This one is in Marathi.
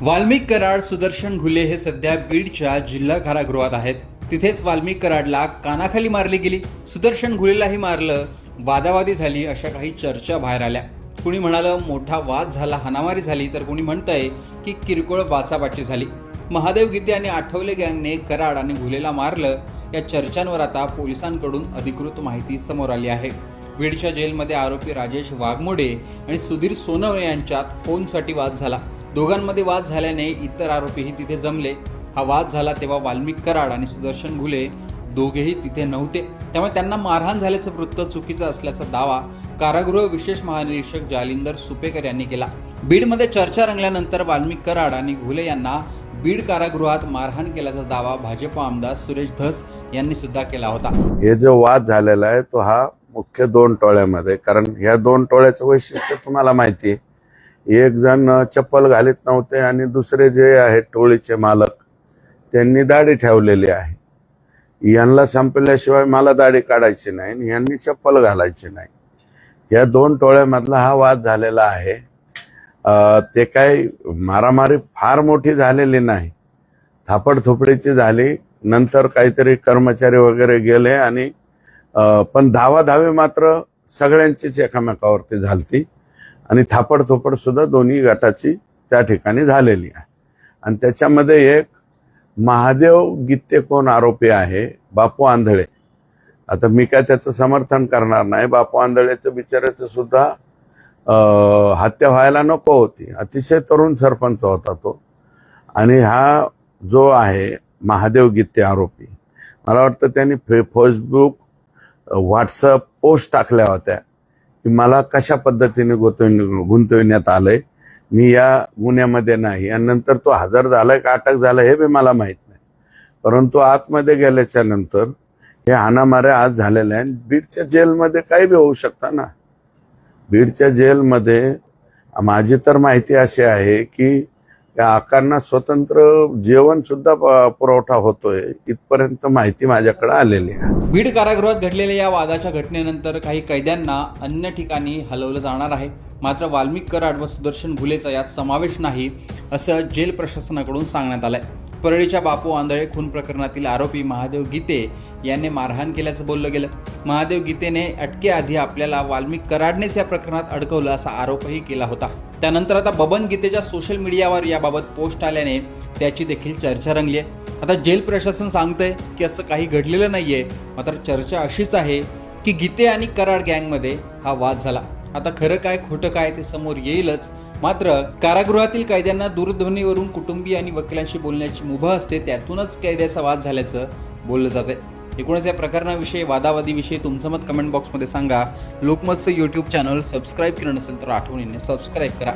वाल्मिक कराड सुदर्शन घुले हे सध्या बीडच्या जिल्हा कारागृहात आहेत. तिथेच वाल्मिक कराडला कानाखाली मारली गेली. सुदर्शन घुलेलाही मारलं वादावादी झाली अशा काही चर्चा बाहेर आल्या. कुणी म्हणालं मोठा वाद झाला हानामारी झाली तर कुणी म्हणतंय की किरकोळ बाचाबाची झाली. महादेव गीते आणि आठवले गँगने कराड आणि घुलेला मारलं या चर्चांवर आता पोलिसांकडून अधिकृत माहिती समोर आली आहे. बीडच्या जेलमध्ये आरोपी राजेश वाघमोडे आणि सुधीर सोनवणे यांच्यात फोनसाठी वाद झाला. दोघांमध्ये वाद झाल्याने इतर आरोपीही तिथे जमले. हा वाद झाला तेव्हा वाल्मिक कराड आणि सुदर्शन घुले दोघेही तिथे नव्हते. त्यामुळे त्यांना मारहाण झाल्याचं वृत्त चुकीचं असल्याचा दावा कारागृह विशेष महानिरीक्षक जालिंदर सुपेकर यांनी केला. बीडमध्ये चर्चा रंगल्यानंतर वाल्मिक कराड आणि घुले यांना बीड कारागृहात मारहाण केल्याचा दावा भाजप आमदार सुरेश धस यांनी सुद्धा केला होता. हे जो वाद झालेला आहे तो हा मुख्य दोन टोळ्यामध्ये कारण ह्या दोन टोळ्याचं वैशिष्ट्य तुम्हाला माहिती आहे. एक जण चप्पल घालीत नव्हते आणि दुसरे जे आहेत टोळीचे मालक त्यांनी दाढी ठेवलेली आहे. यांना संपल्याशिवाय मला दाढी काढायची नाही आणि यांनी चप्पल घालायची नाही. या दोन टोळ्यामधला हा वाद झालेला आहे. ते काय मारामारी फार मोठी झालेली नाही. थापडथोपडीची झाली. नंतर काहीतरी कर्मचारी वगैरे गेले आणि पण धावाधावी मात्र सगळ्यांचीच एकामेकावरती झालती. आणि थापडथोपड सुद्धा दोन्ही गटाची त्या ठिकाणी झालेली आहे. आणि त्याच्यामध्ये एक महादेव गीते कोण आरोपी आहे? बापू आंधळे. आता मी काय त्याचं समर्थन करणार नाही. बापू आंधळेचं बिचाराचं सुद्धा हत्या व्हायला नको होती. अतिशय तरुण सरपंच होता तो. आणि हा जो आहे महादेव गीते आरोपी मला वाटतं त्यांनी फे फेसबुक व्हॉट्सअप पोस्ट टाकल्या होत्या. की मला कशा पद्धतीने गुंतवून गुंतविण्यात आलंय? मी या गुन्ह्यामध्ये नाही. आणि नंतर तो हजर झालाय का अटक झालाय हे बी मला माहीत नाही. परंतु आतमध्ये गेल्याच्यानंतर हे हाणामाऱ्या आज झालेल्या आहेत. बीडच्या जेलमध्ये काही बी होऊ शकता ना? बीडच्या जेलमध्ये माझी तर माहिती अशी आहे की त्या आकांना स्वतंत्र जेवण सुद्धा प- पुरवठा होतोय इथपर्यंत माहिती माझ्याकडे आलेली आहे. बीड कारागृहात घडलेल्या या वादाच्या घटनेनंतर काही कैद्यांना अन्य ठिकाणी हलवलं जाणार आहे. मात्र वाल्मिक कराड व सुदर्शन घुलेचा यात समावेश नाही असं जेल प्रशासनाकडून सांगण्यात आलंय. परळीच्या बापू आंधळे खून प्रकरणातील आरोपी महादेव गीते यांनी मारहाण केल्याचं बोललं गेलं. महादेव गीतेने अटकेआधी आपल्याला वाल्मिक कराडनेच या प्रकरणात अडकवलं असा आरोपही केला होता. त्यानंतर आता बबन गीतेच्या सोशल मीडियावर याबाबत पोस्ट आल्याने त्याची देखील चर्चा रंगली आहे आता जेल प्रशासन सांगतंय की असं काही घडलेलं नाहीये मात्र चर्चा अशीच आहे की गीते आणि कराड गँगमध्ये हा वाद झाला. आता खरं काय खोटं काय ते समोर येईलच. मात्र कारागृहातील कैद्यांना दूरध्वनीवरून कुटुंबीय आणि वकिलांशी बोलण्याची मुभा असते त्यातूनच कैद्याचा वाद झाल्याचं बोललं जाते एकूणच या प्रकरणाविषयी वादावादीविषयी तुमचं मत कमेंट बॉक्समध्ये सांगा. लोकमतचं यूट्यूब चॅनल सबस्क्राईब केलं नसेल तर आठवणीने सबस्क्राईब करा.